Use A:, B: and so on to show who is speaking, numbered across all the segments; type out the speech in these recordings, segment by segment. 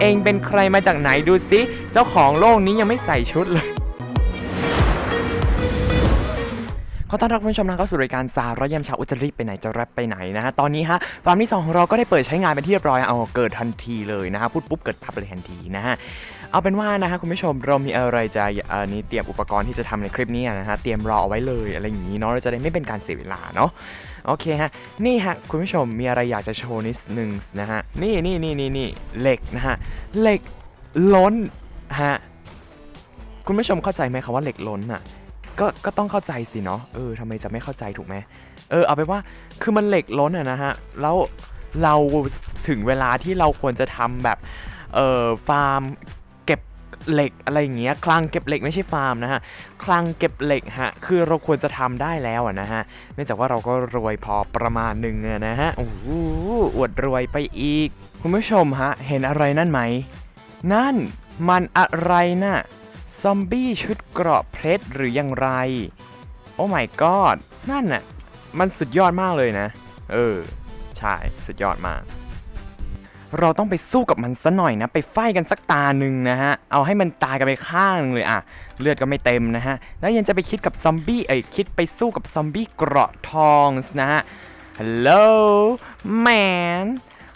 A: เองเป็นใครมาจากไหนดูสิ เจ้าของโลกนี้ยังไม่ใส่ชุดเลยขอต้อนรับคุณผู้ชมนะเข้าสู่รายการสาระยามเชาอุตริไปไหนจะแรปไปไหนนะฮะตอนนี้ฮะฟาร์มที่สองของเราก็ได้เปิดใช้งานเป็นที่เรียบร้อยเอาเกิดทันทีเลยนะฮะพูดปุ๊บเกิดพับเลยทันทีนะฮะ เอาเป็นว่านะฮะคุณผู้ชมเรามีอะไรจะอันนี้เตรียมอุปกรณ์ที่จะทำในคลิปนี้นะฮะเตรียมรอเอาไว้เลยอะไรอย่างนี้เนาะเราจะได้ไม่เป็นการเสียเวลาเนาะโอเคฮะนี่ฮะคุณผู้ชมมีอะไรอยากจะโชว์นิดนึงนะฮะนี่นี่นี่นี่นี่เหล็กนะฮะเหล็กล้นฮะคุณผู้ชมเข้าใจไหมคำว่าเหล็กล้นอะก็ก็ต้องเข้าใจสิเนาะเออทำไมจะไม่เข้าใจถูกไหมเออเอาไปนว่าคือมันเหล็กล้นอะนะฮะแล้วเราถึงเวลาที่เราควรจะทำแบบเออฟาร์ม เหล็กอะไรอย่างเงี้ยคลังเก็บเหล็กไม่ใช่ฟาร์มนะฮะคลังเก็บเหล็กฮะคือเราควรจะทำได้แล้วนะฮะเนื่องจากว่าเราก็รวยพอประมาณหนึ่งนะฮะโอ้โหอวดรวยไปอีก คุณผู้ชมฮะเห็นอะไรนั่นไหม นั่นมันอะไรน่ะซอมบี้ชุดเกราะเพชรหรืออยังไร โอ้ my god นั่นน่ะ มันสุดยอดมากเลยนะ เออ ใช่ สุดยอดมาก เราต้องไปสู้กับมันซะหน่อยนะ ไปไฟกันสักตาหนึ่งนะฮะ เอาให้มันตายกันไปข้างนึงเลยอะ เลือดก็ไม่เต็มนะฮะ แล้วยังจะไปคิดกับซอมบี้เอ้ยคิดไปสู้กับซอมบี้เกราะทองนะฮะ ฮัลโหลแมน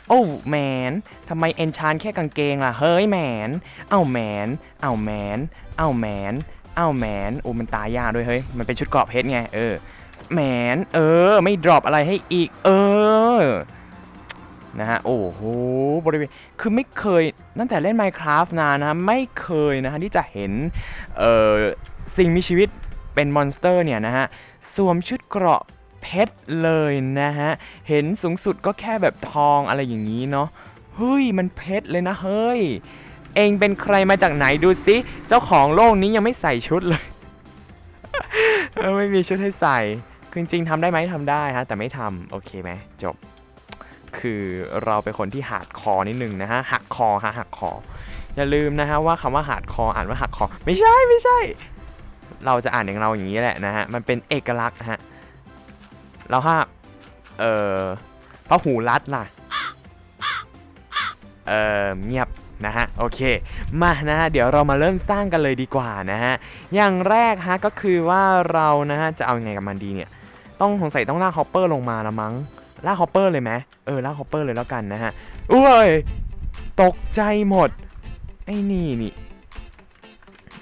A: โอ้แมนทำไมเอนชานแค่กางเกงล่ะ เฮ้ยแมน เอ้าแมน เอ้าแมน เอ้าแมน เอ้าแมน โอ้มันตายยากด้วยเฮ้ย มันเป็นชุดเกราะเพชรไง เออ แมน เออ ไม่ดรอปอะไรให้อีก เออ นะฮะ โอ้โห บริเวณ คือไม่เคยตั้งแต่เล่น Minecraft นานนะไม่เคยนะฮะ ที่จะเห็น เอ่อ สิ่งมีชีวิตเป็นมอนสเตอร์เนี่ยนะฮะ สวมชุดเกราะเพชรเลยนะฮะ เห็นสูงสุดก็แค่แบบทองอะไรอย่างนี้เนาะเฮ้ย มันเพชรเลยนะ เฮ้ย เองเป็นใครมาจากไหนดูสิ เจ้าของโลกนี้ยังไม่ใส่ชุดเลย ไม่มีชุดให้ใส่คือจริงๆทำได้ไหมทำได้ฮะ แต่ไม่ทำโอเคไหมจบ คือเราเป็นคนที่หักคอนิดนึงนะฮะหักคอฮะหักคอ อย่าลืมนะฮะว่าคำว่าหักคออ่านว่าหักคอ ไม่ใช่ไม่ใช่ เราจะอ่านอย่างเราอย่างนี้แหละนะฮะมันเป็นเอกลักษณ์ฮะแล้วถ้าเอ่อพระหูรัดล่ะเอ่อเงียบนะฮะโอเคมานะฮะเดี๋ยวเรามาเริ่มสร้างกันเลยดีกว่านะฮะอย่างแรกฮะก็คือว่าเรานะฮะจะเอาไงกับมันดีเนี่ย ต้องสงสัยต้องลากฮอปเปอร์ลงมาละมั้ง ลากฮอปเปอร์เลยไหมเออลากฮอปเปอร์เลยแล้วกันนะฮะอุ้ยตกใจหมด ไอ้นี่นี่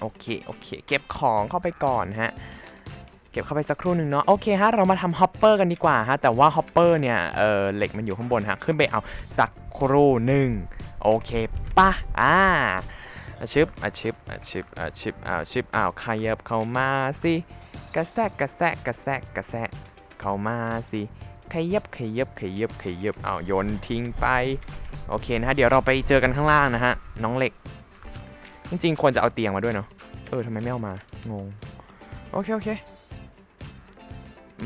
A: โอเคโอเค เก็บของเข้าไปก่อนฮะเก็บเข้าไปสักครู่หนึ่งเนาะโอเคฮะเรามาทำฮอปเปอร์กันดีกว่าฮะแต่ว่าฮอปเปอร์เนี่ยเออเหล็กมันอยู่ข้างบนฮะขึ้นไปเอาสักครู่หนึ่งโอเคปะอ่าอาชึบอาชึบอาชึบอาชึบอาชึบอ้าวขยับเข้ามาสิกระแทกกระแทกกระแทกกระแทกเข้ามาสิ ขยับขยับขยับขยับเอาโยนทิ้งไป โอเคนะฮะ เดี๋ยวเราไปเจอกันข้างล่างนะฮะ น้องเหล็ก จริงๆ ควรจะเอาเตียงมาด้วยเนาะ เออทำไมไม่เอามา งง โอเค โอเค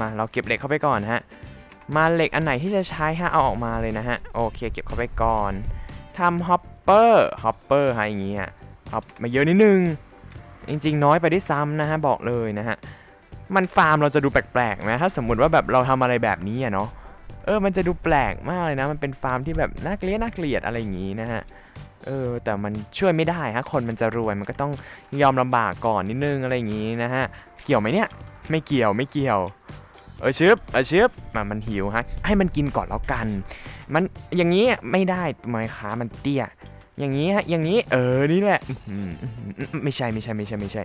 A: มาเราเก็บเหล็กเข้าไปก่อนฮะ มาเหล็กอันไหนที่จะใช้ฮะ เอาออกมาเลยนะฮะ โอเค เก็บเข้าไปก่อนทำฮอปเปอร์ ฮอปเปอร์ฮะอย่างงี้ฮะฮอปมาเยอะนิดนึง จริง ๆ น้อยไปได้วยซ้ำนะฮะ บอกเลยนะฮะ มันฟาร์มเราจะดูแปลกๆไหมถ้าสมมุติว่าแบบเราทำอะไรแบบนี้อะเนาะเออมันจะดูแปลกมากเลยนะ มันเป็นฟาร์มที่แบบน่าเกลียดน่าเกลียดอะไรอย่างงี้นะฮะเออแต่มันช่วยไม่ได้ฮะคนมันจะรวยมันก็ต้องยอมลำบากก่อนนิดนึงอะไรอย่างงี้นะฮะเกี่ยวไหมเนี่ยไม่เกี่ยวไม่เกี่ยวเออชึบเออชึบมามันหิวฮะให้มันกินก่อนแล้วกัน มันอย่างนี้ไม่ได้ไม้ขามันเตี้ย อย่างนี้ฮะอย่างนี้เออนี่แหละไม่ใช่ไม่ใช่ไม่ใช่ไม่ใช่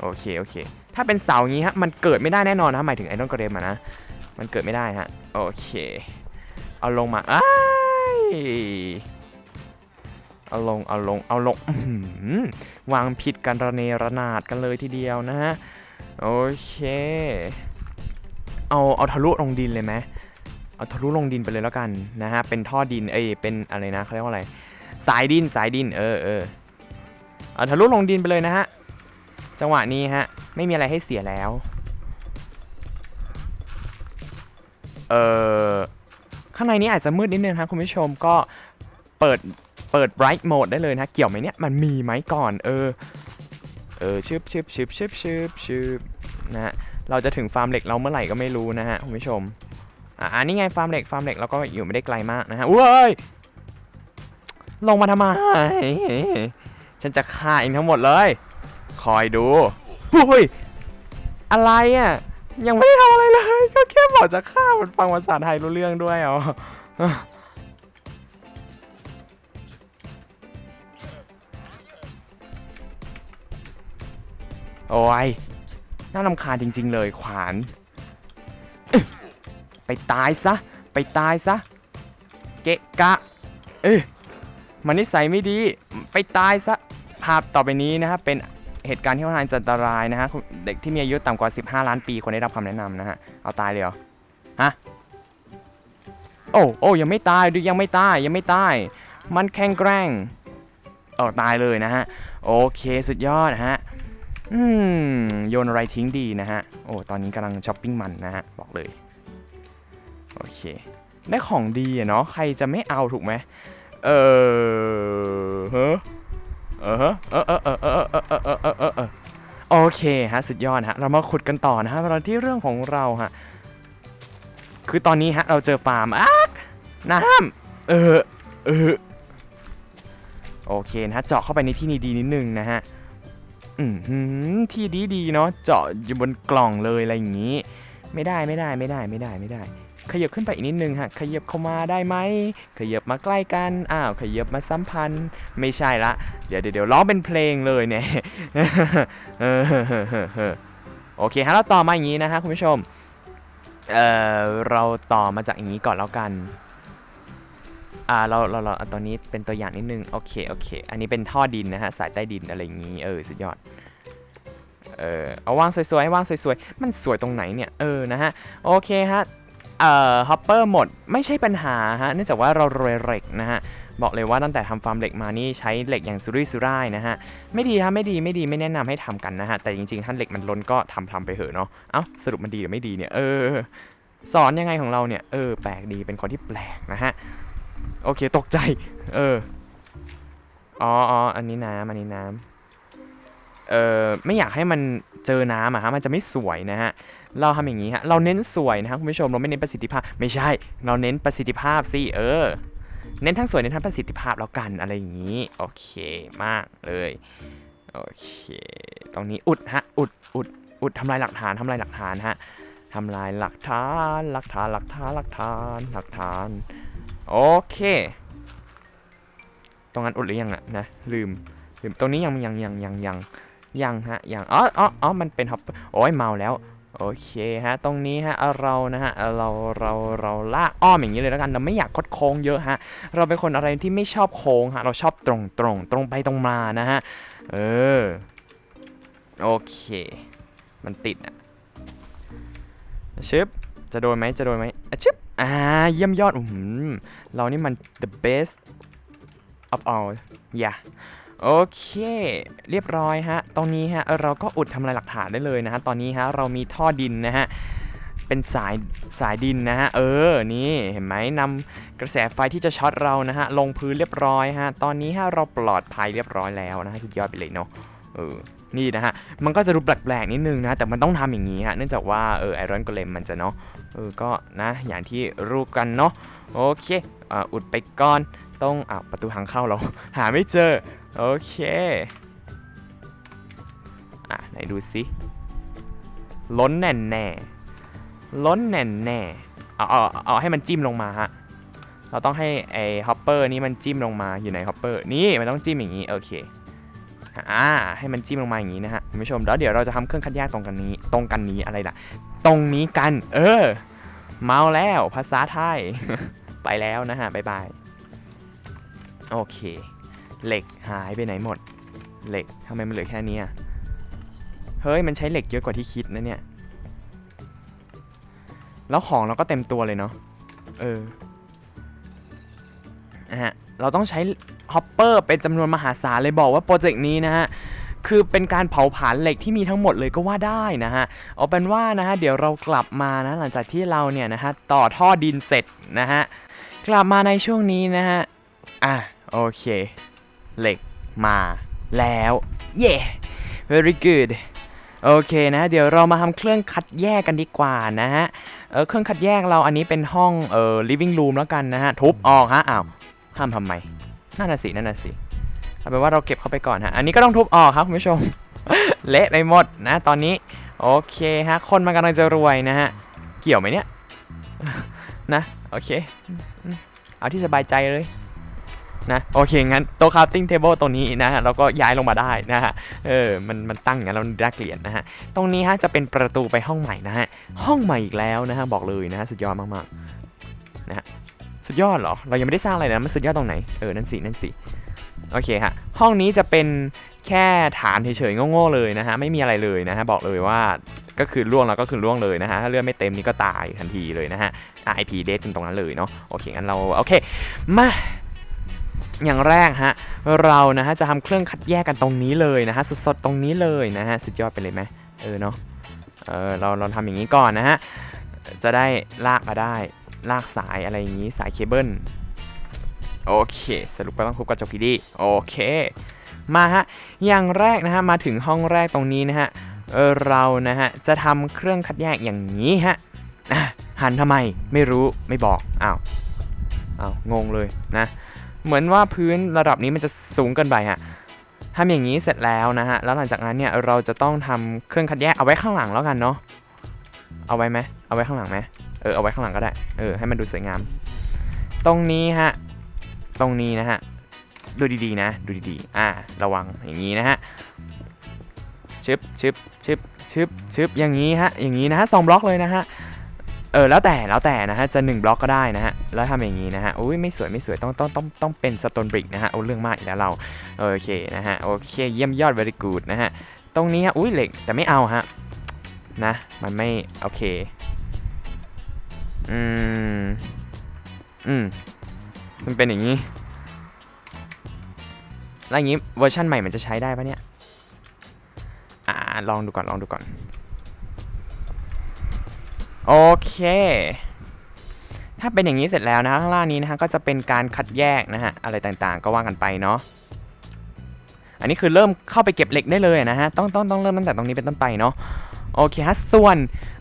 A: โอเคโอเค ถ้าเป็นเสาอย่างนี้ฮะมันเกิดไม่ได้แน่นอนนะหมายถึงไอรอนกรเดมนะมันเกิดไม่ได้ฮะโอเค เอาลงมาอ้ายเอาลงเอาลงเอาลงวางผิดกันระเนระนาดกันเลยทีเดียวนะฮะโอเค เอาเอาทะลุลงดินเลยไหมเอาทะลุลงดินไปเลยแล้วกันนะฮะเป็นท่อดินเอ้ยเป็นอะไรนะเขาเรียกว่าอะไร สายดินสายดินเออเออเอาทะลุลงดินไปเลยนะฮะ จังหวะนี้ฮะ ไม่มีอะไรให้เสียแล้ว เออข้างในนี้อาจจะมืดนิดนึงครับคุณผู้ชมก็เปิดเปิด bright mode ได้เลยนะ เกี่ยวไหมเนี่ย มันมีไหมก่อน เออ เออชึบชึบชึบชึบชึบชึบนะฮะ เราจะถึงฟาร์มเหล็กเราเมื่อไหร่ก็ไม่รู้นะฮะคุณผู้ชม อะอันนี้ไงฟาร์มเหล็กฟาร์มเหล็กเราก็อยู่ไม่ได้ไกลมากนะฮะอุ้ย ลงมาทำไม ฉันจะฆ่าเองทั้งหมดเลย คอยดูอุ้ยอะไรอะ ยังไม่ได้ทำอะไรเลย ก็แค่บอกจะฆ่ามันฟังภาษาไทยรู้เรื่องด้วยอ๋อโอ้ย น่ารำคาญจริง ๆ เลยขวาน ไปตายซะ ไปตายซะ เกะกะ เออมันนิสัยไม่ดี ไปตายซะ ภาพต่อไปนี้นะครับเป็น เหตุการณ์ที่ค่อนข้างจะอันตรายนะฮะเด็กที่มีอายุต่ำกว่า 15 ล้านปีควรได้รับคำแนะนำนะฮะเอาตายเลยเหรอฮะโอ้โอ้ยังไม่ตายดูยังไม่ตายยังไม่ตายมันแข็งแกร่งเออตายเลยนะฮะโอเคสุดยอดนะฮะอืมโยนอะไรทิ้งดีนะฮะโอ้ตอนนี้กำลังช้อปปิ้งมันนะฮะบอกเลยโอเคได้ของดีอะเนาะใครจะไม่เอาถูกไหมเออเฮ้อ เออเฮ้อเออเออเออเออเออเออเออเออเออโอเคฮะสุดยอดฮะเรามาขุดกันต่อนะฮะเราที่เรื่องของเราฮะคือตอนนี้ฮะเราเจอฟาร์มอ้ากน้ำเออเออโอเคนะฮะเจาะเข้าไปในที่นี้ดีนิดนึงนะฮะอืมที่ดีดีเนาะเจาะอยู่บนกล่องเลยอะไรอย่างนี้ ไม่ได้ไม่ได้ไม่ได้ไม่ได้ไม่ได้ ขยับขึ้นไปอีกนิดนึงฮะขยับเข้ามาได้ไหมขยับมาใกล้กันอ้าวขยับมาสัมพันธ์ไม่ใช่ละ เดี๋ยวเดี๋ยวร้องเป็นเพลงเลยเนี่ยโอเคฮะเราต่อมาอย่างนี้นะฮะคุณผู้ชมเออเราต่อมาจากอย่างนี้ก่อนแล้วกันอ่าเราเราเราเอาตอนนี้เป็นตัวอย่างนิดนึงโอเคโอเค อันนี้เป็นท่อดินนะฮะสายใต้ดินอะไรอย่างนี้เออสุดยอดเออเอาวางสวยๆให้วางสวยๆ มันสวยตรงไหนเนี่ย เออ นะฮะ โอเคฮะ เอ่อฮอปเปอร์หมดไม่ใช่ปัญหาฮะเนื่องจากว่าเรารวยเหล็กนะฮะบอกเลยว่าตั้งแต่ทำฟาร์มเหล็กมานี่ใช้เหล็กอย่างสุรุ่ยสุร่ายนะฮะไม่ดีฮะไม่ดีไม่ดีไม่แนะนำให้ทำกันนะฮะแต่จริงๆท่านเหล็กมันล้นก็ทำทำไปเถอะเนาะเอ้าสรุปมันดีหรือไม่ดีเนี่ยเออสอนยังไงของเราเนี่ยเออแปลกดีเป็นคนที่แปลกนะฮะโอเคตกใจเอออ๋ออ๋ออันนี้น้ำอันนี้น้ำเออไม่อยากให้มันเจอน้ำอะฮะมันจะไม่สวยนะฮะ เราทำอย่างนี้ฮะ เราเน้นสวยนะครับคุณผู้ชม เราไม่เน้นประสิทธิภาพ ไม่ใช่ เราเน้นประสิทธิภาพสิเออ เน้นทั้งสวยเน้นทั้งประสิทธิภาพแล้วกันอะไรอย่างนี้ โอเคมากเลย โอเค ตรงนี้อุดฮะ อุด อุด อุดทำลายหลักฐานทำลายหลักฐานฮะทำลายหลักฐาน หลักฐาน หลักฐาน หลักฐาน หลักฐาน โอเค ตรงนั้นอุดหรือยังอะนะ ลืม ลืม ตรงนี้ยังยังยังยังยังยังฮะ ยัง อ๋ออ๋ออ๋อมันเป็นฮอปโอ้ยเมาแล้ว โอเคฮะ ตรงนี้ฮะเรานะฮะเราเราเราลากอ้อมอย่างนี้เลยแล้วกันเราไม่อยากคดโค้งเยอะฮะ เราเป็นคนอะไรที่ไม่ชอบโค้งฮะ เราชอบตรงตรงตรงไปตรงมานะฮะ เออ โอเค มันติดอะชึบจะโดนไหมจะโดนไหมอะชึบอ่า เยี่ยมยอดอืมเรานี่มัน the best of all yeah โอเค เรียบร้อยฮะ ตรงนี้ฮะเราก็อุดทำลายหลักฐานได้เลยนะฮะ ตอนนี้ฮะเรามีท่อดินนะฮะ เป็นสายสายดินนะฮะ เออ นี่เห็นไหมนำกระแสไฟที่จะช็อตเรานะฮะลงพื้นเรียบร้อยฮะ ตอนนี้ฮะเราปลอดภัยเรียบร้อยแล้วนะฮะสุดยอดไปเลยเนาะ เออ นี่นะฮะ มันก็จะดูแปลกๆนิดนึงนะ แต่มันต้องทำอย่างนี้ฮะ เนื่องจากว่าเออไอรอนกเลมมันจะเนาะ เออ ก็นะอย่างที่รู้กันเนาะ โอเคอ่าอุดไปก่อน ต้องอ่าประตูทางเข้าเรา หาไม่เจอ โอเค อะ ไหนดูสิล้นแน่แน่ล้นแน่แน่เอาเอาเอาให้มันจิ้มลงมาฮะ เราต้องให้ไอ้ฮอปเปอร์นี้มันจิ้มลงมาอยู่ในฮอปเปอร์นี่มันต้องจิ้มอย่างนี้ โอเคอ่าให้มันจิ้มลงมาอย่างนี้นะฮะคุณผู้ชมแล้วเดี๋ยวเราจะทำเครื่องคัดแยกตรงกันนี้ ตรงกันนี้อะไรล่ะ ตรงนี้กัน เออ เมาแล้วภาษาไทย ไปแล้วนะฮะบ๊ายบาย โอเค เหล็กหายไปไหนหมด เหล็กทำไมมันเหลือแค่นี้อะเฮ้ยมันใช้เหล็กเยอะกว่าที่คิดนะเนี่ย แล้วของเราก็เต็มตัวเลยเนาะเออนะฮะเราต้องใช้ฮอปเปอร์เป็นจำนวนมหาศาลเลยบอกว่าโปรเจกต์นี้นะฮะคือเป็นการเผาผลาญเหล็กที่มีทั้งหมดเลยก็ว่าได้นะฮะ เอาเป็นว่านะฮะเดี๋ยวเรากลับมานะหลังจากที่เราเนี่ยนะฮะต่อท่อดินเสร็จนะฮะกลับมาในช่วงนี้นะฮะอะโอเค เหล็กมาแล้วเย้ very good โอเคนะเดี๋ยวเรามาทำเครื่องคัดแยกกันดีกว่านะฮะเเครื่องคัดแยกเราอันนี้เป็นห้องเออ living room แล้วกันนะฮะ ทุบออกฮะอ้าวห้ามทำไมนั่นน่ะสินั่นน่ะสิเอาเป็นว่าเราเก็บเข้าไปก่อนฮะอันนี้ก็ต้องทุบออกครับคุณผู้ชม เละไปหมดนะ ตอนนี้โอเคฮะคนมันกำลังจะรวยนะฮะเกี่ยวไหมเนี่ยนะโอเค เอาที่สบายใจเลย นะโอเค งั้นโต๊ะคราฟติ้งเทเบิลตรงนี้นะฮะเราก็ย้ายลงมาได้นะฮะเออมันมันตั้งอย่างนั้นแล้วมันน่าเกลียดนะฮะตรงนี้ฮะจะเป็นประตูไปห้องใหม่นะฮะห้องใหม่อีกแล้วนะฮะบอกเลยนะฮะสุดยอดมากๆนะฮะสุดยอดเหรอเรายังไม่ได้สร้างอะไรนะมันสุดยอดตรงไหนเออนั่นสินั่นสิโอเคฮะห้องนี้จะเป็นแค่ฐานเฉยๆโง่ๆเลยนะฮะไม่มีอะไรเลยนะฮะบอกเลยว่าก็คือล่วงแล้วก็คือล่วงเลยนะฮะถ้าเลือดไม่เต็มนี่ก็ตายทันทีเลยนะฮะ IP เดทตรงนั้นเลยเนาะโอเคงั้นเราโอเคมา อย่างแรกฮะเรานะฮะจะทำเครื่องคัดแยกกันตรงนี้เลยนะฮะสดๆตรงนี้เลยนะฮะสุดยอดไปเลยไหมเออเนาะเออเราเราทำอย่างนี้ก่อนนะฮะจะได้ลากมาได้ลากสายอะไรอย่างนี้สายเคเบิลโอเคสรุปก็ต้องคุบกระจกพีดีโอเค มาฮะอย่างแรกนะฮะมาถึงห้องแรกตรงนี้นะฮะเออเรานะฮะจะทำเครื่องคัดแยกอย่างนี้ฮะอะหันทำไมไม่รู้ไม่บอกอ้าวอ้าวงงเลยนะ เหมือนว่าพื้นระดับนี้มันจะสูงเกินไปฮะทำอย่างนี้เสร็จแล้วนะฮะ แล้วหลังจากนั้นเนี่ยเราจะต้องทำเครื่องคัดแยกเอาไว้ข้างหลังแล้วกันเนาะ เอาไว้ไหมเอาไว้ข้างหลังไหมเออ เอาไว้ข้างหลังก็ได้ เออ ให้มันดูสวยงาม ตรงนี้ฮะ ตรงนี้นะฮะ ดูดีๆนะ ดูดีๆ อ่า ระวัง อย่างนี้นะฮะ ชึบชึบชึบชึบชึบอย่างนี้ฮะ อย่างนี้นะฮะสองบล็อกเลยนะฮะ เออแล้วแต่แล้วแต่นะฮะจะ 1 บล็อกก็ได้นะฮะแล้วทำอย่างนี้นะฮะอุ้ยไม่สวยไม่สวยต้องต้องต้องต้องเป็นสโตนบริกนะฮะเอาเรื่องมากอีกแล้วเราโอเคนะฮะโอเคเยี่ยมยอด very good นะฮะตรงนี้ฮะอุ้ยเหล็กแต่ไม่เอาฮะนะมันไม่โอเคอืมอืมมันเป็นอย่างนี้แล้วอย่างนี้เวอร์ชันใหม่มันจะใช้ได้ปะเนี่ยอ่าลองดูก่อนลองดูก่อน โอเค ถ้าเป็นอย่างนี้เสร็จแล้วนะข้างล่างนี้นะฮะก็จะเป็นการคัดแยกนะฮะอะไรต่างๆ ก็ว่ากันไปเนาะอันนี้คือเริ่มเข้าไปเก็บเหล็กได้เลยนะฮะต้องต้องต้องเริ่มตั้งแต่ตรงนี้เป็นต้นไปเนาะโอเคฮะส่วน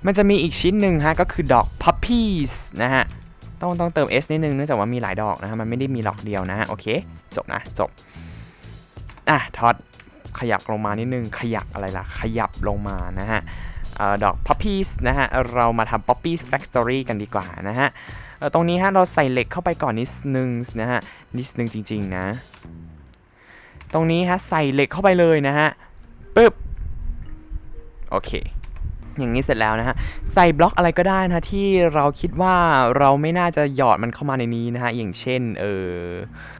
A: มันจะมีอีกชิ้นหนึ่งฮะก็คือดอก puppies นะฮะต้องต้องเติม S นิดนึงเนื่องจากว่ามีหลายดอกนะฮะมันไม่ได้มีดอกเดียวนะฮะโอเค จบนะจบอะทอดขยับลงมานิดนึงขยับอะไรล่ะ ขยับลงมานะฮะ ดอก poppies นะฮะ เรามาทำ poppies factory กันดีกว่านะฮะตรงนี้ฮะเราใส่เหล็กเข้าไปก่อนนิดนึงนะฮะนิดนึงจริง ๆ นะ ตรงนี้ฮะใส่เหล็กเข้าไปเลยนะฮะปึ๊บโอเคอย่างนี้เสร็จแล้วนะฮะ ใส่บล็อกอะไรก็ได้นะที่เราคิดว่าเราไม่น่าจะหยอดมันเข้ามาในนี้นะฮะ อย่างเช่น เออ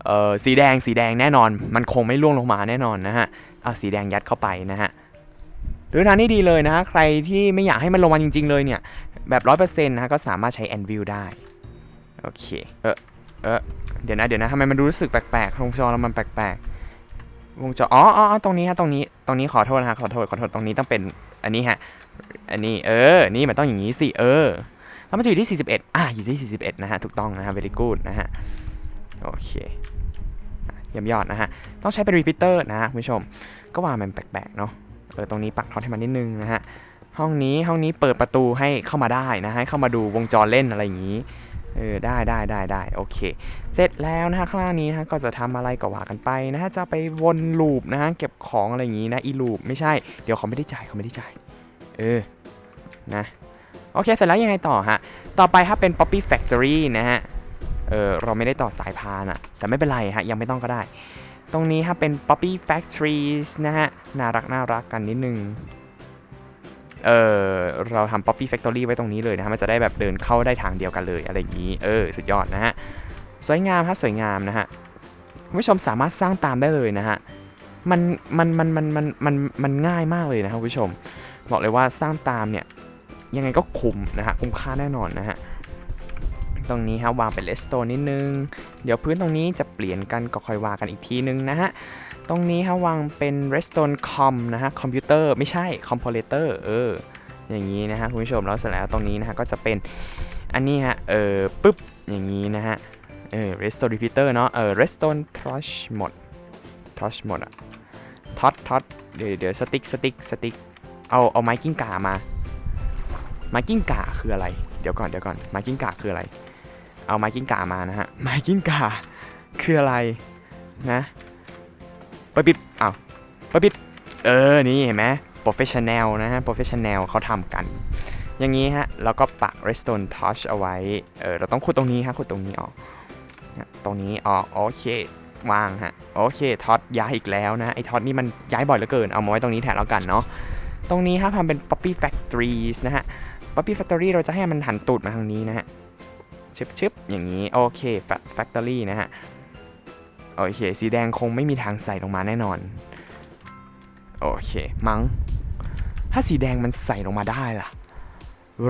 A: เออสีแดงสีแดงแน่นอน มันคงไม่ล่วงลงมาแน่นอนนะฮะ เอาสีแดงยัดเข้าไปนะฮะ หรือทางนี้ดีเลยนะฮะใครที่ไม่อยากให้มันลงมาจริง ๆ เลยเนี่ย แบบร้อยเปอร์เซ็นต์นะฮะก็สามารถใช้ Anvil ได้ โอเค เออเออเดี๋ยวนะ เดี๋ยวนะทำไมมันรู้สึกแปลกๆวงจรเรามันแปลกๆวงจรอ๋ออ๋อตรงนี้ฮะตรงนี้ตรงนี้ขอโทษนะฮะขอโทษขอโทษตรงนี้ต้องเป็นอันนี้ฮะอันนี้เออ นี่มันต้องอย่างนี้สิเออแล้วมันจะอยู่ที่ 41 อะอยู่ที่ 41 นะฮะ ถูกต้องนะฮะ very good นะฮะ โอเคเยี่ยมยอดนะฮะ ต้องใช้เป็น repeater นะฮะคุณผู้ชม ก็ว่ามันแปลกๆ เนาะ เออตรงนี้ปักท็อตให้มันนิดนึงนะฮะห้องนี้ห้องนี้เปิดประตูให้เข้ามาได้นะฮะให้เข้ามาดูวงจรเล่นอะไรอย่างนี้เออได้ได้ได้ได้โอเค เสร็จแล้วนะฮะข้างล่างนี้นะฮะก็จะทำอะไรก็ว่ากันไปนะฮะจะไปวนลูปนะฮะเก็บของอะไรอย่างนี้นะอีลูปไม่ใช่เดี๋ยวเขาไม่ได้จ่ายเขาไม่ได้จ่ายเออนะโอเคเสร็จแล้วยังไงต่อฮะต่อไปถ้าเป็น Poppy Factory นะฮะเออเราไม่ได้ต่อสายพานอะแต่ไม่เป็นไรฮะยังไม่ต้องก็ได้ ตรงนี้ฮะเป็น Poppy Factories นะฮะ น่ารักน่ารักกันนิดนึง เออเราทำ Poppy Factory ไว้ตรงนี้เลยนะฮะ มันจะได้แบบเดินเข้าได้ทางเดียวกันเลยอะไรอย่างนี้ เออ สุดยอดนะฮะ สวยงามฮะ สวยงามนะฮะผู้ชมสามารถสร้างตามได้เลยนะฮะ มันมันมันมันมันมันมันง่ายมากเลยนะครับผู้ชม บอกเลยว่าสร้างตามเนี่ยยังไงก็คุ้มนะฮะคุ้มค่าแน่นอนนะฮะ ตรงนี้ฮะวางเป็นเลสโตนนิดนึง เดี๋ยวพื้นตรงนี้จะเปลี่ยนกันก็ค่อยว่ากันอีกทีนึงนะฮะ ตรงนี้ฮะวางเป็น redstone com นะฮะคอมพิวเตอร์ไม่ใช่คอมโพเลเตอร์เออ อย่างนี้นะฮะคุณผู้ชมแล้วเสร็จแล้วตรงนี้นะฮะก็จะเป็นอันนี้ฮะเออปึ๊บอย่างนี้นะฮะเออ redstone repeater เนาะเออ redstone torch หมด torch หมดอะท็อตท็อตเดี๋ยวเดี๋ยวสติ๊กสติ๊กสติ๊กเอาเอาไม้กิ้งก่ามาไม้กิ้งก่าคืออะไร เดี๋ยวก่อนเดี๋ยวก่อนไม้กิ้งก่าคืออะไร เอาไม้กิ้งก่ามานะฮะ ไม้กิ้งก่าคืออะไรนะเปิดปิดอ้าวเปิดปิด เออ นี่เห็นไหม professional นะฮะ professional เขาทำกัน อย่างนี้ฮะ แล้วก็ปัก redstone touch เอาไว้ เออ เราต้องขุดตรงนี้ฮะ ขุดตรงนี้ออกนะตรงนี้ออก โอเควางฮะ โอเค ท็อตย้ายอีกแล้วนะ ไอ้ท็อตนี่มันย้ายบ่อยเหลือเกิน เอามาไว้ตรงนี้แทนแล้วกันเนาะ ตรงนี้ฮะทำเป็น poppy factories นะฮะ poppy factory เราจะให้มันหันตูดมาทางนี้นะฮะ ชึบชึบอย่างนี้ โอเค fa- factory นะฮะ โอเค สีแดงคงไม่มีทางใส่ลงมาแน่นอน โอเค มั้ง ถ้าสีแดงมันใส่ลงมาได้ล่ะ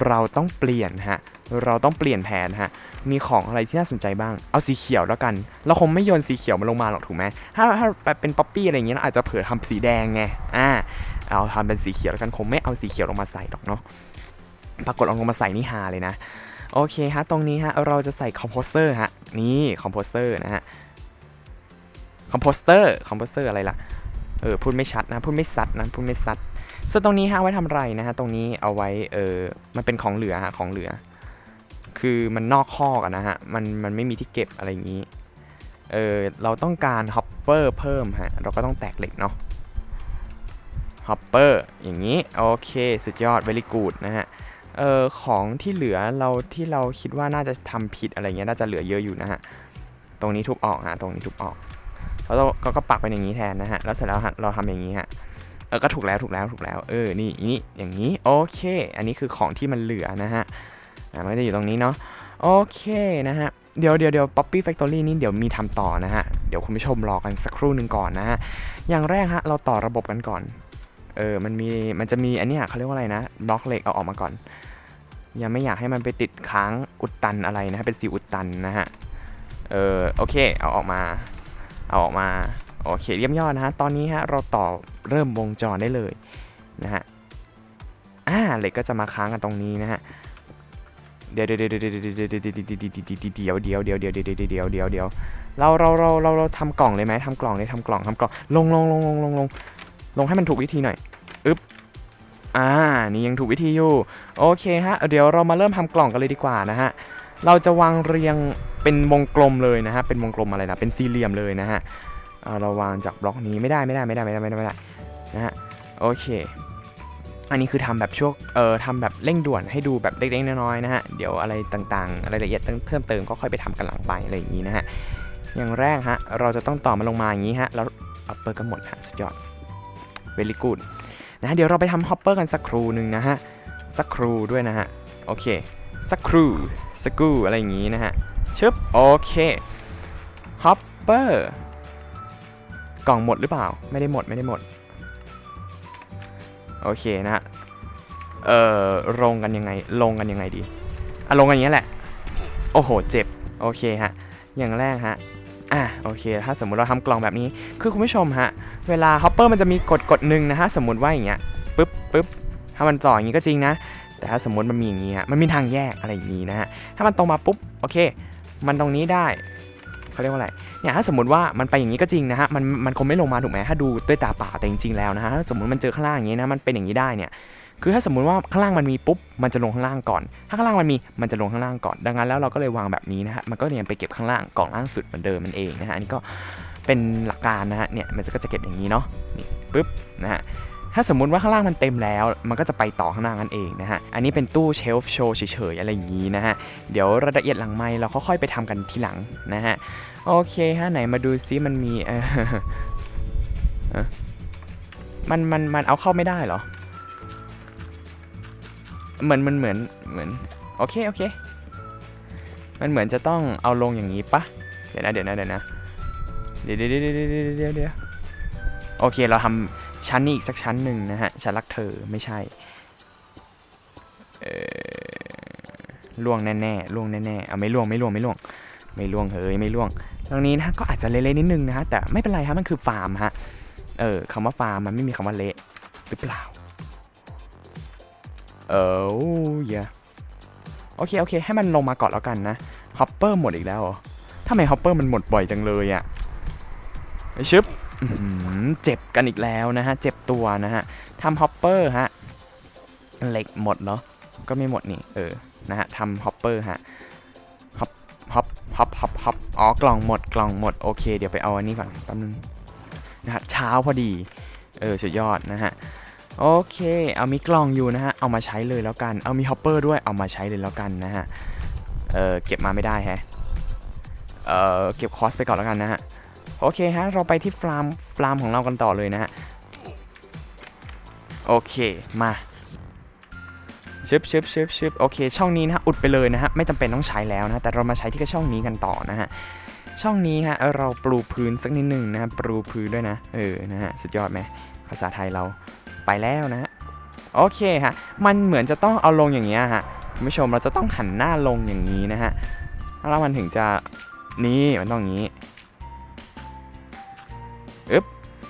A: เราต้องเปลี่ยนฮะ เราต้องเปลี่ยนแผนฮะ มีของอะไรที่น่าสนใจบ้าง เอาสีเขียวแล้วกัน เราคงไม่โยนสีเขียวมาลงมาหรอกถูกไหมถ้าถ้าเป็นป๊อปปี้อะไรอย่างเงี้ยเราอาจจะเผื่อทำสีแดงไง อ่า เอาทำเป็นสีเขียวแล้วกัน คงไม่เอาสีเขียวลงมาใส่หรอกเนาะ ปรากฏเอาลงมาใส่นี่ฮาเลยนะ โอเคฮะ ตรงนี้ฮะ เราจะใส่คอมโพสเตอร์ฮะ นี่คอมโพสเตอร์นะฮะ คอมโพสเตอร์ คอมโพสเตอร์อะไรล่ะ เออ พูดไม่ชัดนะ พูดไม่ซัดนะ พูดไม่ซัด ส่วนตรงนี้ฮะ ไว้ทำไรนะฮะ ตรงนี้เอาไว้ เออ มันเป็นของเหลือฮะ ของเหลือ คือมันนอกข้อกันนะฮะ มัน มันไม่มีที่เก็บอะไรอย่างนี้ เออ เราต้องการฮอปเปอร์เพิ่มฮะ เราก็ต้องแตกเหล็กเนาะฮอปเปอร์อย่างนี้ โอเค สุดยอด very good นะฮะ เออของที่เหลือเราที่เราคิดว่าน่าจะทำผิดอะไรเงี้ยน่าจะเหลือเยอะอยู่นะฮะตรงนี้ทุบออกฮะตรงนี้ทุบออกแล้วเราก็ก็ปักเป็นอย่างนี้แทนนะฮะแล้วเสร็จแล้วฮะเราทำอย่างนี้ฮะเออก็ถูกแล้วถูกแล้วถูกแล้วเออนี่นี่อย่างนี้โอเค อันนี้คือของที่มันเหลือนะฮะอะมันก็จะอยู่ตรงนี้เนาะโอเคนะฮะเดี๋ยวเดี๋ยวเดี๋ยว Poppy Factory นี่เดี๋ยวมีทำต่อนะฮะ เดี๋ยวคุณผู้ชมรอกันสักครู่หนึ่งก่อนนะฮะ อย่างแรกฮะ เราต่อระบบกันก่อน เออ มันมี มันจะมีอันนี้เขาเรียกว่าอะไรนะบล็อกเหล็กเอาออกมาก่อน ยังไม่อยากให้มันไปติดค้างอุดตันอะไรนะฮะเป็นสีอุดตันนะฮะเออโอเคเอาออกมาเอาออกมาโอเคเยี่ยมยอดนะฮะตอนนี้ฮะเราต่อเริ่มวงจรได้เลยนะฮะอ่าเหล็กก็จะมาค้างกันตรงนี้นะฮะเดี๋ยวเดี๋ยวเดี๋ยวเดี๋ยวเดี๋ยวเดี๋ยวเดี๋ยวเดี๋ยวเดี๋ยวเดี๋ยวเดี๋ยวเดี๋ยวเดี๋ยวเดี๋ยวเดี๋ยวเดี๋ยวเดี๋ยวเดี๋ยวเดี๋ยวเราเราเราเราเราทำกล่องเลยไหมทำกล่องเลยทำกล่องทำกล่องลงลงลงลงลงลงลงให้มันถูกวิธีหน่อยอึ๊บ อ่า นี่ยังถูกวิธีอยู่ โอเคฮะ เดี๋ยวเรามาเริ่มทำกล่องกันเลยดีกว่านะฮะ เราจะวางเรียงเป็นวงกลมเลยนะฮะ เป็นวงกลมอะไรนะ เป็นสี่เหลี่ยมเลยนะฮะเเราวางจากบล็อกนี้ไม่ได้ไม่ได้ไม่ได้ไม่ได้ไม่ได้ไม่ได้นะฮะ โอเค อันนี้คือทำแบบช่วงเอ่อทำแบบเร่งด่วนให้ดูแบบเล็กๆน้อยๆนะฮะ เดี๋ยวอะไรต่างๆรายละเอียดเพิ่มเติมก็ค่อยไปทำกันหลังไปอะไรอย่างนี้นะฮะ อย่างแรกฮะ เราจะต้องต่อมันลงมาอย่างนี้ฮะ แล้วอัปเปอร์ก็หมดฮะ สุดยอด very good ฮะเดี๋ยวเราไปทำฮอปเปอร์กันสักครูหนึ่งนะฮะ สักครูด้วยนะฮะ โอเค สักครูสักกูอะไรอย่างนี้นะฮะ ชึบ โอเค ฮอปเปอร์ กล่องหมดหรือเปล่า ไม่ได้หมดไม่ได้หมด โอเคนะฮะ เอ่อ ลงกันยังไง ลงกันยังไงดีอะลงกันอย่างนี้ยแหละ โอ้โห เจ็บ โอเคฮะ อย่างแรกฮะ อะ โอเค ถ้าสมมุติเราทำกล่องแบบนี้ คือคุณผู้ชมฮะ เวลาฮอปเปอร์มันจะมีกฎกฎหนึ่งนะฮะสมมติว่าอย่างเงี้ยปึ๊บปึ๊บถ้ามันต่ออย่างงี้ก็จริงนะ แต่ถ้าสมมติมันมีอย่างงี้ฮะมันมีทางแยกอะไรอย่างงี้นะฮะถ้ามันตรงมาปุ๊บโอเค มันตรงนี้ได้เขาเรียกว่าอะไรเนี่ยถ้าสมมติว่ามันไปอย่างนี้ก็จริงนะฮะมันมันคงไม่ลงมาถูกไหมถ้าดูด้วยตาเปล่าแต่จริงๆแล้วนะฮะถ้าสมมติมันเจอข้างล่างอย่างนี้นะมันเป็นอย่างนี้ได้เนี่ยคือถ้าสมมุติว่าข้างล่างมันมีปุ๊บ มันจะลงข้างล่างก่อน ถ้าข้างล่างมันมี มันจะลงข้างล่างก่อน ดังนั้นแล้วเราก็เลยวางแบบนี้นะฮะ มันก็ยังไปเก็บข้างล่างกล่องล่างสุดเหมือนเดิมมันเองนะฮะ อันนี้ก็ เป็นหลักการนะฮะเนี่ยมันก็จะเก็บอย่างนี้เนาะนี่ปุ๊บนะฮะถ้าสมมุติว่าข้างล่างมันเต็มแล้ว มันก็จะไปต่อข้างล่างนั่นเองนะฮะ อันนี้เป็นตู้เชลฟ์โชว์เฉยๆอะไรอย่างนี้นะฮะ เดี๋ยวรายละเอียดหลังไมค์เราค่อยๆไปทำกันทีหลังนะฮะ โอเคฮะไหนมาดูซิมันมีเออเอ่อมันมันมันเอาเข้าไม่ได้เหรอ เหมือนมันเหมือนเหมือนโอเคโอเค มันเหมือนจะต้องเอาลงอย่างนี้ปะเดี๋ยวนะเดี๋ยวนะเดี๋ยวนะ เดี๋ยวเดี๋ยวเดี๋ยวเดี๋ยวเดี๋ยวโอเคเราทำชั้นนี้อีกสักชั้นหนึ่งนะฮะฉันรักเธอไม่ใช่เออล่วงแน่ๆล่วงแน่ๆเอาไม่ล่วงไม่ล่วงไม่ล่วงไม่ล่วงเฮ้ยไม่ล่วงตรงนี้นะก็อาจจะเละๆนิดนึงนะฮะแต่ไม่เป็นไรฮะมันคือฟาร์มฮะเออคำว่าฟาร์มมันไม่มีคำว่าเละหรือเปล่าเออยโอเคโอเคให้มันลงมาก่อนแล้วกันนะฮอปเปอร์หมดอีกแล้วเหรอทำไมฮอปเปอร์มันหมดบ่อยจังเลยอะไอ ชึบอื้อหือเจ็บกันอีกแล้วนะฮะ เจ็บตัวนะฮะทำฮอปเปอร์ฮะ เหล็กหมดเหรอ ก็ไม่หมดนี่ เออ นะฮะทำฮอปเปอร์ฮะ ฮอป ฮอปฮฮอป ฮอป ฮอป อ๋อ กล่องหมด กล่องหมด โอเค เดี๋ยวไปเอาอันนี้ก่อนแป๊บนึงนะฮะ เช้าพอดี เออ สุดยอดนะฮะ โอเค เอามีกล่องอยู่นะฮะ เอามาใช้เลยแล้วกัน เอามีฮอปเปอร์ด้วย เอามาใช้เลยแล้วกันนะฮะ เออ เก็บมาไม่ได้แฮะ เออเก็บคอสไปก่อนแล้วกันนะฮะ โอเคฮะ เราไปที่ฟาร์มฟาร์มของเรากันต่อเลยนะฮะ โอเค มาชึบชึบชึบชึบโอเค ช่องนี้นะฮะ อุดไปเลยนะฮะ ไม่จำเป็นต้องใช้แล้วนะ แต่เรามาใช้ที่ช่องนี้กันต่อนะฮะ ช่องนี้ฮะ เราปลูพื้นสักนิดหนึ่งนะฮะปลูพื้นด้วยนะ เออ นะฮะ สุดยอดไหม ภาษาไทยเรา ไปแล้วนะฮะ โอเคฮะ มันเหมือนจะต้องเอาลงอย่างเงี้ยฮะ คุณผู้ชม เราจะต้องหันหน้าลงอย่างนี้นะฮะ แล้วมันถึงจะ นี่ มันต้องอย่างนี้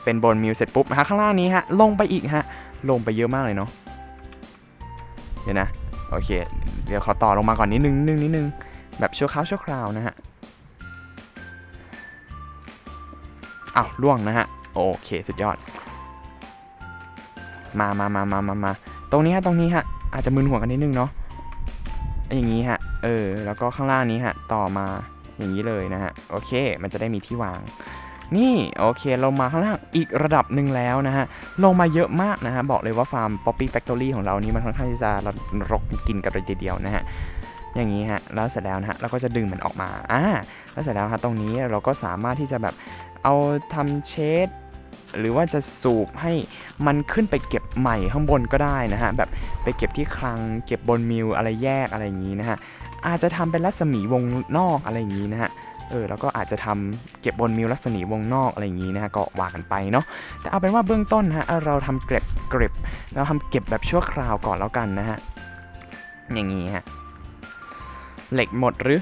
A: เป็นบนมิวเสร็จปุ๊บนะฮะข้างล่างนี้ฮะลงไปอีกฮะลงไปเยอะมากเลยเนาะเดี๋ยวนะโอเค เดี๋ยวขอต่อลงมาก่อนนิดนึงนิดนึงนิดนึงแบบชั่วคราวชั่วคราวนะฮะอ้าวล่วงนะฮะโอเคสุดยอด มามามามามามาตรงนี้ฮะตรงนี้ฮะอาจจะมึนหัวกันนิดนึงเนาะอย่างนี้ฮะเออแล้วก็ข้างล่างนี้ฮะต่อมาอย่างนี้เลยนะฮะโอเค มันจะได้มีที่วาง นี่โอเคเรามาข้างล่างอีกระดับหนึ่งแล้วนะฮะลงมาเยอะมากนะฮะบอกเลยว่าฟาร์ม Poppy Factory ของเรานี่มันค่อนข้างที่จะรกกินกันเลยทีเดียวนะฮะอย่างนี้ฮะแล้วเสร็จแล้วนะฮะเราก็จะดึงมันออกมาอ่าแล้วเสร็จแล้วฮะตรงนี้เราก็สามารถที่จะแบบเอาทำเชดหรือว่าจะสูบให้มันขึ้นไปเก็บใหม่ข้างบนก็ได้นะฮะแบบไปเก็บที่คลังเก็บบนมิวอะไรแยกอะไรอย่างนี้นะฮะอาจจะทำเป็นรัศมีวงนอกอะไรอย่างนี้นะฮะ เออแล้วก็อาจจะทำเก็บบนมิวรัศมีวงนอกอะไรอย่างนี้นะฮะก็ว่ากันไปเนาะแต่เอาเป็นว่าเบื้องต้นฮะเราทำเก็บเก็บเราทำเก็บแบบชั่วคราวก่อนแล้วกันนะฮะอย่างนี้ฮะเหล็กหมดหรือ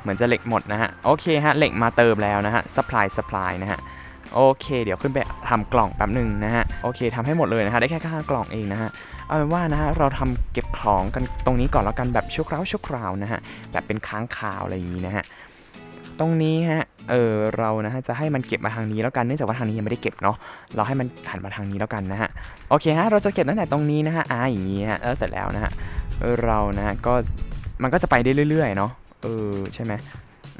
A: เหมือนจะเหล็กหมดนะฮะโอเคฮะเหล็กมาเติมแล้วนะฮะ supply supply นะฮะ โอเค เดี๋ยวขึ้นไปทำกล่องแป๊บหนึ่งนะฮะโอเคทำให้หมดเลยนะฮะได้แค่ข้ากล่องเองนะฮะเอาเป็นว่านะฮะเราทำเก็บของกันตรงนี้ก่อนแล้วกันแบบชั่วคราวชั่วคราวนะฮะแบบเป็นค้างคาวอะไรอย่างนี้นะฮะตรงนี้ฮะเออเรานะฮะจะให้มันเก็บมาทางนี้แล้วกันเนื่องจากว่าทางนี้ยังไม่ได้เก็บเนาะเราให้มันหันมาทางนี้แล้วกันนะฮะโอเคฮะเราจะเก็บตั้งแต่ตรงนี้นะฮะอ่าอย่างนี้ฮะแล้วเสร็จแล้วนะฮะเรานะฮะก็มันก็จะไปได้เรื่อยๆเนาะเออใช่ไหม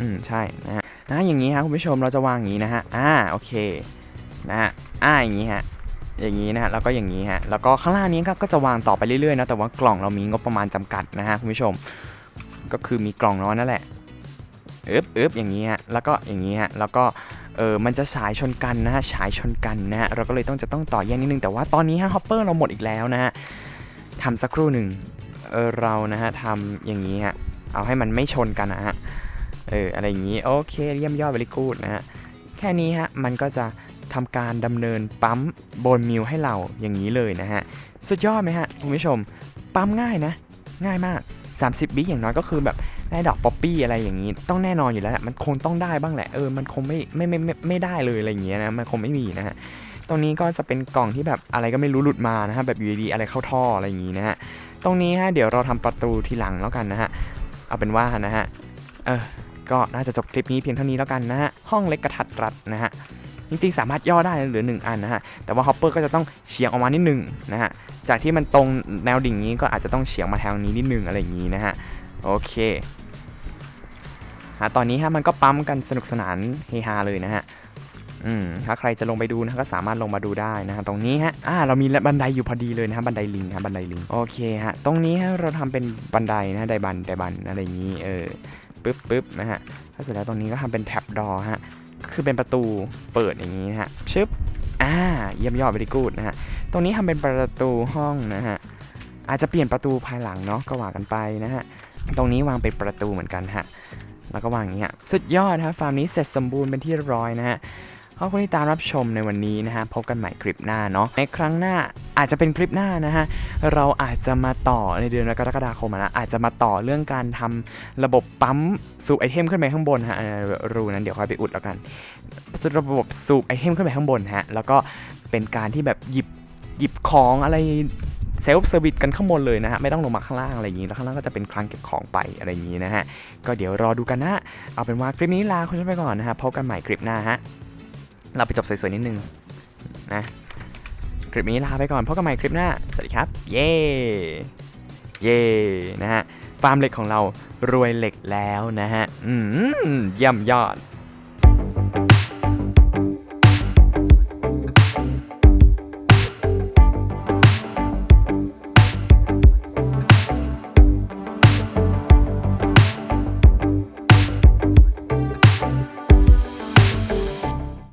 A: อืมใช่นะฮะ นะอย่างนี้ฮะคุณผู้ชมเราจะวางอย่างนี้นะฮะอ่าโอเคนะฮะอ่าอย่างนี้ฮะอย่างนี้นะฮะแล้วก็อย่างนี้ฮะแล้วก็ข้างล่างนี้ครับก็จะวางต่อไปเรื่อยๆนะแต่ว่ากล่องเรามีงบประมาณจำกัดนะฮะคุณผู้ชม ก็คือมีกล่องน้อยนั่นแหละเอ๊บอึ๊บอย่างนี้ฮะแล้วก็อย่างนี้ฮะแล้วก็เออมันจะสายชนกันนะฮะฉายชนกันนะฮะเราก็เลยต้องจะต้องต่อแยกนิดนึงแต่ว่าตอนนี้ฮะฮอปเปอร์เราหมดอีกแล้วนะฮะทำสักครู่หนึ่งเออเรานะฮะทำอย่างนี้ฮะเอาให้มันไม่ชนกันนะฮะ เอออะไรอย่างนี้โอเคเยี่ยมยอดเวลิกูดนะฮะแค่นี้ฮะมันก็จะทำการดำเนินปั๊มบนมิวให้เราอย่างนี้เลยนะฮะสุดยอดไหมฮะคุณผู้ชมปั๊มง่ายนะ ง่ายมาก 30บิอย่างน้อยก็คือแบบได้ดอกป๊อปปี้อะไรอย่างนี้ ต้องแน่นอนอยู่แล้วแหละมันคงต้องได้บ้างแหละเออมันคงไม่ไม่ไม่ไม่ไม่ได้เลยอะไรอย่างเงี้ยนะมันคงไม่มีนะฮะตรงนี้ก็จะเป็นกล่องที่แบบอะไรก็ไม่รู้หลุดมานะฮะแบบอยู่ดีอะไรเข้าท่ออะไรอย่างงี้นะฮะตรงนี้ฮะเดี๋ยวเราทำประตูทีหลังแล้วกันนะฮะเอาเป็นว่านะฮะเออ ก็น่าจะจบคลิปนี้เพียงเท่านี้แล้วกันนะฮะ ห้องเล็กกระทัดรัดนะฮะ จริงๆ สามารถย่อได้เหลือหนึ่งอันนะฮะ แต่ว่าฮอปเปอร์ก็จะต้องเฉียงออกมานิดนึงนะฮะ จากที่มันตรงแนวดิ่งนี้ก็อาจจะต้องเฉียงมาทางนี้นิดนึงอะไรอย่างนี้นะฮะ โอเคฮะตอนนี้ฮะมันก็ปั๊มกันสนุกสนานเฮฮาเลยนะฮะอืมถ้าใครจะลงไปดูนะก็สามารถลงมาดูได้นะฮะตรงนี้ฮะอ่าเรามีบันไดอยู่พอดีเลยนะฮะบันไดลิงฮะบันไดลิงโอเคฮะตรงนี้ฮะเราทำเป็นบันไดนะไดบันไดบันอะไรอย่างนี้เออ ปึ๊บปึ๊บนะฮะถ้าเสร็จแล้วตรงนี้ก็ทำเป็นแท็บดอฮะคือเป็นประตูเปิดอย่างนี้นะฮะชึบอ่าเยี่ยมยอดไปดีกูดนะฮะตรงนี้ทำเป็นประตูห้องนะฮะอาจจะเปลี่ยนประตูภายหลังเนาะก็ว่ากันไปนะฮะตรงนี้วางเป็นประตูเหมือนกันฮะแล้วก็วางอย่างนี้ฮะสุดยอดฮะฟาร์มนี้เสร็จสมบูรณ์เป็นที่เรียบร้อยนะฮะ ขอบคุณที่ตามรับชมในวันนี้นะฮะ พบกันใหม่คลิปหน้าเนาะ ในครั้งหน้าอาจจะเป็นคลิปหน้านะฮะ เราอาจจะมาต่อในเดือนกรกฎาคมนะ อาจจะมาต่อเรื่องการทำระบบปั๊มสูบไอเทมขึ้นไปข้างบนฮะรูนั้นเดี๋ยวค่อยไปอุดแล้วกันระบบสูบไอเทมขึ้นไปข้างบนฮะ แล้วก็เป็นการที่แบบหยิบหยิบของอะไรเซลฟ์เซอร์วิสกันข้างบนเลยนะฮะ ไม่ต้องลงมาข้างล่างอะไรอย่างนี้ แล้วข้างล่างก็จะเป็นคลังเก็บของไปอะไรอย่างนี้นะฮะ ก็เดี๋ยวรอดูกันนะ เอาเป็นว่าคลิปนี้ลาคุณผู้ชมไปก่อนนะฮะพบกันใหม่คลิปหน้าฮะ เราไปจบสวยๆนิดนึงนะคลิปนี้ลาไปก่อนพบกันใหม่คลิปหน้า สวัสดีครับ เย้เย้นะฮะฟาร์มเหล็กของเรารวยเหล็กแล้วนะฮะอืมเยี่ยมยอด